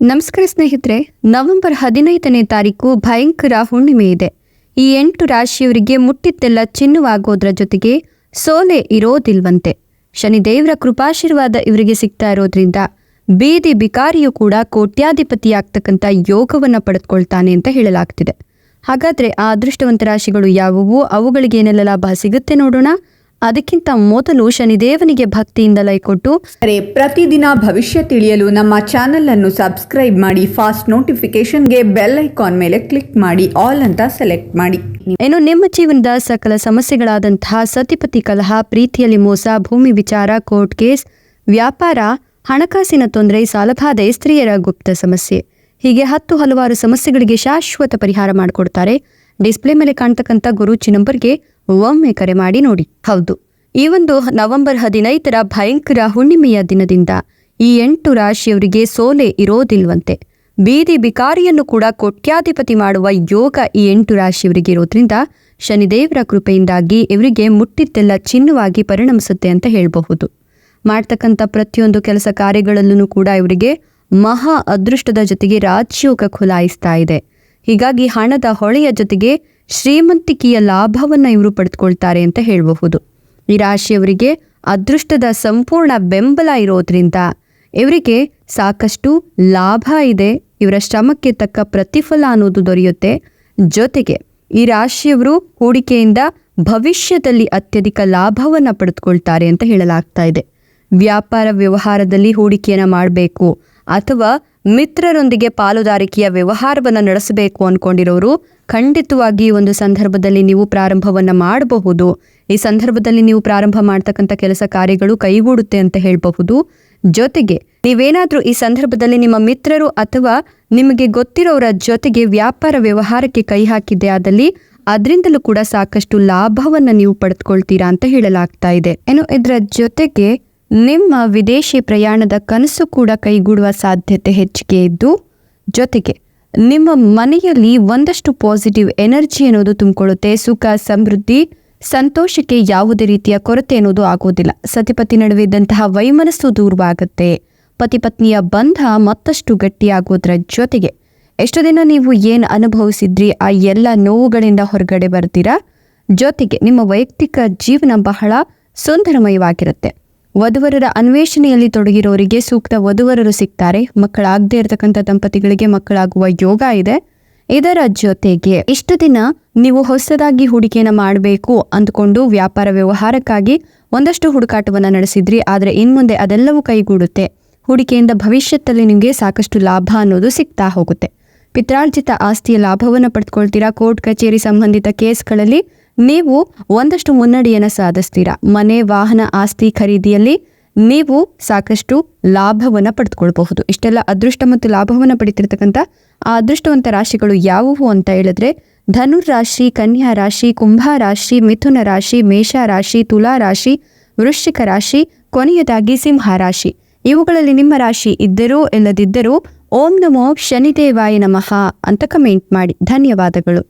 ನಮಸ್ಕಾರ ಸ್ನೇಹಿತರೆ, ನವೆಂಬರ್ ಹದಿನೈದನೇ ತಾರೀಕು ಭಯಂಕರ ಹುಣ್ಣಿಮೆ ಇದೆ. ಈ ಎಂಟು ರಾಶಿಯವರಿಗೆ ಮುಟ್ಟಿದ್ದೆಲ್ಲ ಚಿನ್ನವಾಗೋದ್ರ ಜೊತೆಗೆ ಸೋಲೆ ಇರೋದಿಲ್ವಂತೆ. ಶನಿದೇವರ ಕೃಪಾಶೀರ್ವಾದ ಇವರಿಗೆ ಸಿಗ್ತಾ ಇರೋದ್ರಿಂದ ಬೀದಿ ಬಿಕಾರಿಯು ಕೂಡ ಕೋಟ್ಯಾಧಿಪತಿಯಾಗ್ತಕ್ಕಂಥ ಯೋಗವನ್ನ ಪಡೆದುಕೊಳ್ತಾನೆ ಅಂತ ಹೇಳಲಾಗ್ತಿದೆ. ಹಾಗಾದ್ರೆ ಆ ಅದೃಷ್ಟವಂತ ರಾಶಿಗಳು ಯಾವುವು? ಅವುಗಳಿಗೆ ಏನೆಲ್ಲ ಲಾಭ ಸಿಗುತ್ತೆ ನೋಡೋಣ. ಅದಕ್ಕಿಂತ ಮೊದಲು ಶನಿದೇವನಿಗೆ ಭಕ್ತಿಯಿಂದ ಲೈ ಕೊಟ್ಟು ಅರೆ ಪ್ರತಿದಿನ ಭವಿಷ್ಯ ತಿಳಿಯಲು ನಮ್ಮ ಚಾನೆಲ್ ಅನ್ನು ಸಬ್ಸ್ಕ್ರೈಬ್ ಮಾಡಿ ಫಾಸ್ಟ್ ನೋಟಿಫಿಕೇಶನ್ಗೆ ಬೆಲ್ ಐಕಾನ್ ಮೇಲೆ ಕ್ಲಿಕ್ ಮಾಡಿ ಆಲ್ ಅಂತ ಸೆಲೆಕ್ಟ್ ಮಾಡಿ. ಏನು ನಿಮ್ಮ ಜೀವನದ ಸಕಲ ಸಮಸ್ಯೆಗಳಾದಂತಹ ಸತಿಪತಿ ಕಲಹ ಪ್ರೀತಿಯಲ್ಲಿ ಮೋಸ ಭೂಮಿ ವಿಚಾರ ಕೋರ್ಟ್ ಕೇಸ್ ವ್ಯಾಪಾರ ಹಣಕಾಸಿನ ತೊಂದರೆ ಸಾಲಬಾಧೆ ಸ್ತ್ರೀಯರ ಗುಪ್ತ ಸಮಸ್ಯೆ ಹೀಗೆ ಹತ್ತು ಹಲವಾರು ಸಮಸ್ಯೆಗಳಿಗೆ ಶಾಶ್ವತ ಪರಿಹಾರ ಮಾಡಿಕೊಡ್ತಾರೆ. ಡಿಸ್ಪ್ಲೇ ಮೇಲೆ ಕಾಣ್ತಕ್ಕಂಥ ಗುರೂಜಿ ನಂಬರ್ಗೆ ಒಮ್ಮೆ ಕರೆ ಮಾಡಿ ನೋಡಿ. ಹೌದು. ಈ ಒಂದು ನವೆಂಬರ್ ಹದಿನೈದರ ಭಯಂಕರ ಹುಣ್ಣಿಮೆಯ ದಿನದಿಂದ ಈ ಎಂಟು ರಾಶಿಯವರಿಗೆ ಸೋಲೆ ಇರೋದಿಲ್ವಂತೆ. ಬೀದಿ ಬಿಕಾರಿಯನ್ನು ಕೂಡ ಕೋಟ್ಯಾಧಿಪತಿ ಮಾಡುವ ಯೋಗ ಈ ಎಂಟು ರಾಶಿಯವರಿಗೆ ಇರೋದ್ರಿಂದ ಶನಿದೇವರ ಕೃಪೆಯಿಂದಾಗಿ ಇವರಿಗೆ ಮುಟ್ಟಿದ್ದೆಲ್ಲ ಚಿನ್ನವಾಗಿ ಪರಿಣಮಿಸುತ್ತೆ ಅಂತ ಹೇಳಬಹುದು. ಮಾಡ್ತಕ್ಕಂಥ ಪ್ರತಿಯೊಂದು ಕೆಲಸ ಕಾರ್ಯಗಳಲ್ಲೂ ಕೂಡ ಇವರಿಗೆ ಮಹಾ ಅದೃಷ್ಟದ ಜೊತೆಗೆ ರಾಜ್ಯೋಗ ಖುಲಾಯಿಸ್ತಾ ಇದೆ. ಹೀಗಾಗಿ ಹಣದ ಹೊಳೆಯ ಜೊತೆಗೆ ಶ್ರೀಮಂತಿಕೆಯ ಲಾಭವನ್ನ ಇವರು ಪಡೆದುಕೊಳ್ತಾರೆ ಅಂತ ಹೇಳಬಹುದು. ಈ ರಾಶಿಯವರಿಗೆ ಅದೃಷ್ಟದ ಸಂಪೂರ್ಣ ಬೆಂಬಲ ಇರೋದ್ರಿಂದ ಇವರಿಗೆ ಸಾಕಷ್ಟು ಲಾಭ ಇದೆ. ಇವರ ಶ್ರಮಕ್ಕೆ ತಕ್ಕ ಪ್ರತಿಫಲ ಅನ್ನೋದು ದೊರೆಯುತ್ತೆ. ಜೊತೆಗೆ ಈ ರಾಶಿಯವರು ಹೂಡಿಕೆಯಿಂದ ಭವಿಷ್ಯದಲ್ಲಿ ಅತ್ಯಧಿಕ ಲಾಭವನ್ನ ಪಡೆದುಕೊಳ್ತಾರೆ ಅಂತ ಹೇಳಲಾಗ್ತಾ ಇದೆ. ವ್ಯಾಪಾರ ವ್ಯವಹಾರದಲ್ಲಿ ಹೂಡಿಕೆಯನ್ನ ಮಾಡಬೇಕು ಅಥವಾ ಮಿತ್ರರೊಂದಿಗೆ ಪಾಲುದಾರಿಕೆಯ ವ್ಯವಹಾರವನ್ನು ನಡೆಸಬೇಕು ಅಂದ್ಕೊಂಡಿರೋರು ಖಂಡಿತವಾಗಿ ಒಂದು ಸಂದರ್ಭದಲ್ಲಿ ನೀವು ಪ್ರಾರಂಭವನ್ನ ಮಾಡಬಹುದು. ಈ ಸಂದರ್ಭದಲ್ಲಿ ನೀವು ಪ್ರಾರಂಭ ಮಾಡ್ತಕ್ಕಂಥ ಕೆಲಸ ಕಾರ್ಯಗಳು ಕೈಗೂಡುತ್ತೆ ಅಂತ ಹೇಳಬಹುದು. ಜೊತೆಗೆ ನೀವೇನಾದರೂ ಈ ಸಂದರ್ಭದಲ್ಲಿ ನಿಮ್ಮ ಮಿತ್ರರು ಅಥವಾ ನಿಮಗೆ ಗೊತ್ತಿರೋರ ಜೊತೆಗೆ ವ್ಯಾಪಾರ ವ್ಯವಹಾರಕ್ಕೆ ಕೈ ಹಾಕಿದ್ದೆ ಆದಲ್ಲಿ ಅದರಿಂದಲೂ ಕೂಡ ಸಾಕಷ್ಟು ಲಾಭವನ್ನು ನೀವು ಪಡೆದುಕೊಳ್ತೀರಾ ಅಂತ ಹೇಳಲಾಗ್ತಾ ಇದೆ. ಏನು ಇದರ ಜೊತೆಗೆ ನಿಮ್ಮ ವಿದೇಶಿ ಪ್ರಯಾಣದ ಕನಸು ಕೂಡ ಕೈಗೂಡುವ ಸಾಧ್ಯತೆ ಹೆಚ್ಚಿಗೆ ಇದ್ದು, ಜೊತೆಗೆ ನಿಮ್ಮ ಮನೆಯಲ್ಲಿ ಒಂದಷ್ಟು ಪಾಸಿಟಿವ್ ಎನರ್ಜಿ ಅನ್ನೋದು ತುಂಬಿಕೊಳ್ಳುತ್ತೆ. ಸುಖ, ಸಮೃದ್ಧಿ, ಸಂತೋಷಕ್ಕೆ ಯಾವುದೇ ರೀತಿಯ ಕೊರತೆ ಅನ್ನೋದು ಆಗೋದಿಲ್ಲ. ಸತಿಪತಿ ನಡುವೆ ಇದ್ದಂತಹ ವೈಮನಸ್ಸು ದೂರವಾಗುತ್ತೆ. ಪತಿಪತ್ನಿಯ ಬಂಧ ಮತ್ತಷ್ಟು ಗಟ್ಟಿಯಾಗೋದ್ರ ಜೊತೆಗೆ ಎಷ್ಟು ದಿನ ನೀವು ಏನು ಅನುಭವಿಸಿದ್ರಿ, ಆ ಎಲ್ಲ ನೋವುಗಳಿಂದ ಹೊರಗಡೆ ಬರ್ತೀರಾ? ಜೊತೆಗೆ ನಿಮ್ಮ ವೈಯಕ್ತಿಕ ಜೀವನ ಬಹಳ ಸುಂದರಮಯವಾಗಿರುತ್ತೆ. ವಧುವರರ ಅನ್ವೇಷಣೆಯಲ್ಲಿ ತೊಡಗಿರೋರಿಗೆ ಸೂಕ್ತ ವಧುವರರು ಸಿಗ್ತಾರೆ. ಮಕ್ಕಳಾಗದೇ ಇರತಕ್ಕಂಥ ದಂಪತಿಗಳಿಗೆ ಮಕ್ಕಳಾಗುವ ಯೋಗ ಇದೆ. ಇದರ ಜೊತೆಗೆ ಇಷ್ಟು ದಿನ ನೀವು ಹೊಸದಾಗಿ ಹೂಡಿಕೆಯನ್ನು ಮಾಡಬೇಕು ಅಂದ್ಕೊಂಡು ವ್ಯಾಪಾರ ವ್ಯವಹಾರಕ್ಕಾಗಿ ಒಂದಷ್ಟು ಹುಡುಕಾಟವನ್ನು ನಡೆಸಿದ್ರಿ. ಆದರೆ ಇನ್ಮುಂದೆ ಅದೆಲ್ಲವೂ ಕೈಗೂಡುತ್ತೆ. ಹೂಡಿಕೆಯಿಂದ ಭವಿಷ್ಯದಲ್ಲಿ ನಿಮಗೆ ಸಾಕಷ್ಟು ಲಾಭ ಅನ್ನೋದು ಸಿಗ್ತಾ ಹೋಗುತ್ತೆ. ಪಿತ್ರಾರ್ಜಿತ ಆಸ್ತಿಯ ಲಾಭವನ್ನು ಪಡೆದುಕೊಳ್ತೀರಾ ಕೋರ್ಟ್ ಕಚೇರಿ ಸಂಬಂಧಿತ ಕೇಸ್ಗಳಲ್ಲಿ ನೀವು ಒಂದಷ್ಟು ಮುನ್ನಡೆಯನ್ನು ಸಾಧಿಸ್ತೀರಾ? ಮನೆ, ವಾಹನ, ಆಸ್ತಿ ಖರೀದಿಯಲ್ಲಿ ನೀವು ಸಾಕಷ್ಟು ಲಾಭವನ್ನು ಪಡೆದುಕೊಳ್ಬಹುದು. ಇಷ್ಟೆಲ್ಲ ಅದೃಷ್ಟ ಮತ್ತು ಲಾಭವನ್ನು ಪಡಿತಿರ್ತಕ್ಕಂಥ ಆ ಅದೃಷ್ಟವಂತ ರಾಶಿಗಳು ಯಾವುವು ಅಂತ ಹೇಳಿದ್ರೆ, ಧನುರ್ ರಾಶಿ, ಕನ್ಯಾ ರಾಶಿ, ಕುಂಭ ರಾಶಿ, ಮಿಥುನ ರಾಶಿ, ಮೇಷ ರಾಶಿ, ತುಲಾ ರಾಶಿ, ವೃಶ್ಚಿಕ ರಾಶಿ, ಕೊನೆಯದಾಗಿ ಸಿಂಹ ರಾಶಿ. ಇವುಗಳಲ್ಲಿ ನಿಮ್ಮ ರಾಶಿ ಇದ್ದರೂ ಇಲ್ಲದಿದ್ದರೂ ಓಂ ನಮೋ ಶನಿದೇವಾಯ ನಮಃ ಅಂತ ಕಮೆಂಟ್ ಮಾಡಿ. ಧನ್ಯವಾದಗಳು.